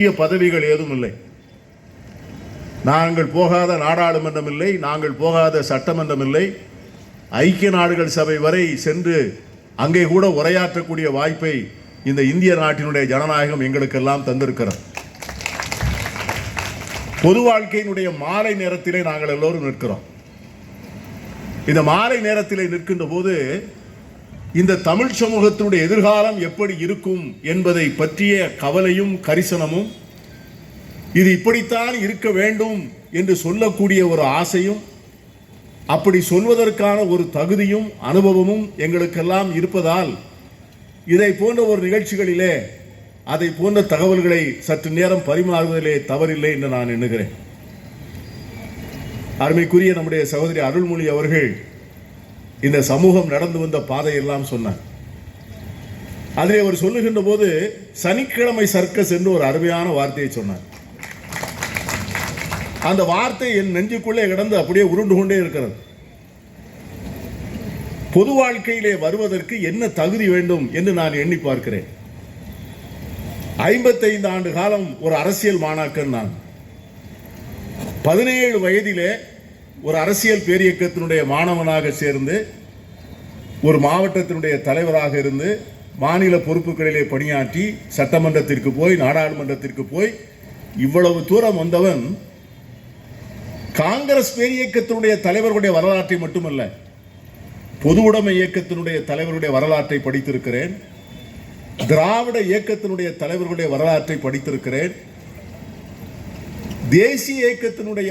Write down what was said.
பெரிய பதவிகள் ஏதும் இல்லை. நாங்கள் போகாத நாடாளுமன்றம் இல்லை நாங்கள் போகாத சட்டமன்றம் இல்லை. ஐக்கிய நாடுகள் சபை வரை சென்று அங்கே கூட உரையாற்றக்கூடிய வாய்ப்பை இந்த இந்திய நாட்டினுடைய ஜனநாயகம் எங்களுக்கெல்லாம் தந்திருக்கிறது. பொது வாழ்க்கையினுடைய மாலை நேரத்திலே நாங்கள் எல்லோரும் நிற்கிறோம். இந்த மாலை நேரத்திலே நிற்கின்ற போது இந்த தமிழ் சமூகத்தினுடைய எதிர்காலம் எப்படி இருக்கும் என்பதை பற்றிய கவலையும் கரிசனமும் இது இப்படித்தான் இருக்க வேண்டும் என்று சொல்லக்கூடிய ஒரு ஆசையும் அப்படி சொல்வதற்கான ஒரு தகுதியும் அனுபவமும் எங்களுக்கெல்லாம் இருப்பதால் இதை போன்ற ஒரு நிகழ்ச்சிகளிலே அதை போன்ற தகவல்களை சற்று நேரம் பரிமாறுவதிலே தவறில்லை என்று நான் எண்ணுகிறேன். அருமைக்குரிய நம்முடைய சகோதரி அருள்மொழி அவர்கள் இந்த சமூகம் நடந்து வந்த பாதையெல்லாம் சொன்னார் அதிலே அவர் சொல்லுகின்ற போது சனிக்கிழமை சர்க்கஸ் என்று ஒரு அருமையான வார்த்தையை சொன்னார். அந்த வார்த்தை என் நெஞ்சுக்குள்ளே கிடந்து அப்படியே உருண்டு கொண்டே இருக்கிறது. பொது வாழ்க்கையிலே வருவதற்கு என்ன தகுதி வேண்டும் என்று நான் எண்ணி பார்க்கிறேன். ஐம்பத்தைந்து ஆண்டு காலம் ஒரு அரசியல் மாணாக்கன் நான். பதினேழு வயதிலே ஒரு அரசியல் பேரியக்கத்தினுடைய மாணவனாக சேர்ந்து ஒரு மாவட்டத்தினுடைய தலைவராக இருந்து மாநில பொறுப்புகளிலே பணியாற்றி சட்டமன்றத்திற்கு போய் நாடாளுமன்றத்திற்கு போய் இவ்வளவு தூரம் வந்தவன் காங்கிரஸ் பேரியக்கத்தினுடைய தலைவர்களுடைய வரலாற்றை மட்டுமல்ல பொது உடைமை இயக்கத்தினுடைய தலைவருடைய வரலாற்றை படித்திருக்கிறேன் திராவிட இயக்கத்தினுடைய தலைவர்களுடைய வரலாற்றை படித்திருக்கிறேன் தேசிய இயக்கத்தினுடைய